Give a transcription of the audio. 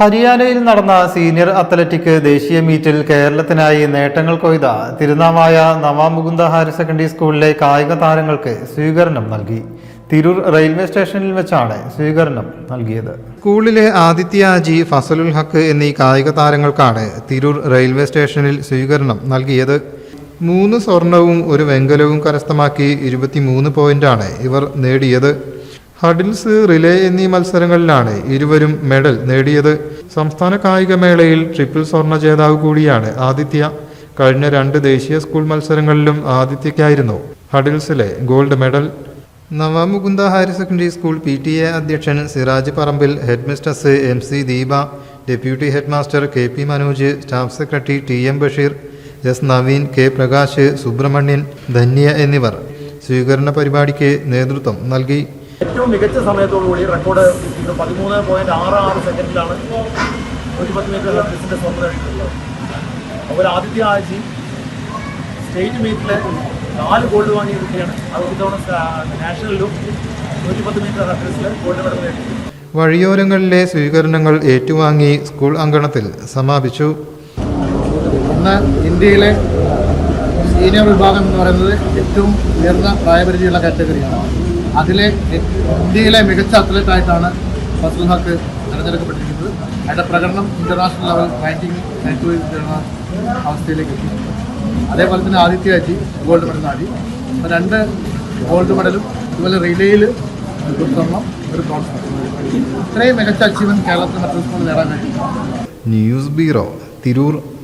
ഹരിയാനയിൽ നടന്ന senior athletic ദേശീയ മീറ്റിൽ കേരളത്തിനായി നേട്ടങ്ങൾ കൊയ്ത തിരുനാവായ നവാമുകുന്ദ ഹയർ സെക്കൻഡറി സ്കൂളിലെ കായിക താരങ്ങൾക്ക് സ്വീകരണം നൽകി. തിരൂർ റെയിൽവേ സ്റ്റേഷനിൽ വെച്ചാണ് സ്വീകരണം നൽകിയത്. സ്കൂളിലെ ആദിത്യ ജി ഫസലുൽ ഹക്ക് എന്നീ കായിക താരങ്ങൾക്കാണ് തിരൂർ റെയിൽവേ സ്റ്റേഷനിൽ സ്വീകരണം നൽകിയത്. മൂന്ന് സ്വർണവും ഒരു വെങ്കലവും കരസ്ഥമാക്കി ഇരുപത്തിമൂന്ന് പോയിന്റാണ് ഇവർ നേടിയത്. ഹഡിൽസ് റിലേ എന്നീ മത്സരങ്ങളിലാണ് ഇരുവരും മെഡൽ നേടിയത്. സംസ്ഥാന കായികമേളയിൽ ട്രിപ്പിൾ സ്വർണ ജേതാവ് കൂടിയാണ് ആദിത്യ. കഴിഞ്ഞ രണ്ട് ദേശീയ സ്കൂൾ മത്സരങ്ങളിലും ആദിത്യയ്ക്കായിരുന്നു ഹഡിൽസിലെ gold medal. Navamukunda higher secondary school P T A അധ്യക്ഷൻ Siraj Parambil head mistress M C Deepa deputy head master K P Manoj staff secretary T M Basheer S Naveen K Prakash Subramanian Dhanya എന്നിവർ സ്വീകരണ പരിപാടിക്ക് നേതൃത്വം നൽകി. ഏറ്റവും മികച്ച സമയത്തോടുകൂടി record ഇത് പതിമൂന്ന് പോയിന്റ് ആറ് ആറ് സെക്കൻഡിലാണ് നൂറ്റി പത്ത് മീറ്റർ ഹെർട്ടിസിന്റെ സ്വന്തം നേടിയിട്ടുള്ളത് അതുപോലെ ആദിത്യ ആഴ്ച സ്റ്റേറ്റ് മീറ്റിൽ നാല് ഗോൾഡ് വാങ്ങിയ കുട്ടിയാണ്. അത് ഇത്തവണ തവണ നാഷണലിലും നൂറ്റി പത്ത് മീറ്റർ ഹെർട്ടിസിൽ ഗോൾഡ് മെഡൽ നേടി വഴിയോരങ്ങളിലെ സ്വീകരണങ്ങൾ ഏറ്റുവാങ്ങി സ്കൂൾ അങ്കണത്തിൽ സമാപിച്ചു. ഇന്ന് ഇന്ത്യയിലെ സീനിയർ വിഭാഗം എന്ന് പറയുന്നത് ഏറ്റവും ഉയർന്ന പ്രായപരിധിയുള്ള കാറ്റഗറിയാണ് അതിലെ ഇന്ത്യയിലെ മികച്ച അത്ലറ്റായിട്ടാണ് ഫസൽ ഹക്ക് തിരഞ്ഞെടുക്കപ്പെട്ടിരിക്കുന്നത്. അയാളുടെ പ്രകടനം ഇന്റർനാഷണൽ ലെവൽ റാങ്കിങ് നേടിയ അവസ്ഥയിലേക്ക് എത്തി. അതേപോലെ തന്നെ ആദിത്യ അജി ഗോൾഡ് മെഡൽ നേടി രണ്ട് ഗോൾഡ് മെഡലും അതുപോലെ റിലേയിൽ ഒരു ഒരു ഇത്രയും മികച്ച അച്ചീവ്മെന്റ് കേരളത്തിൽ മറ്റൊരു നേടാൻ കഴിയും ന്യൂസ് ബ്യൂറോ തിരൂർ.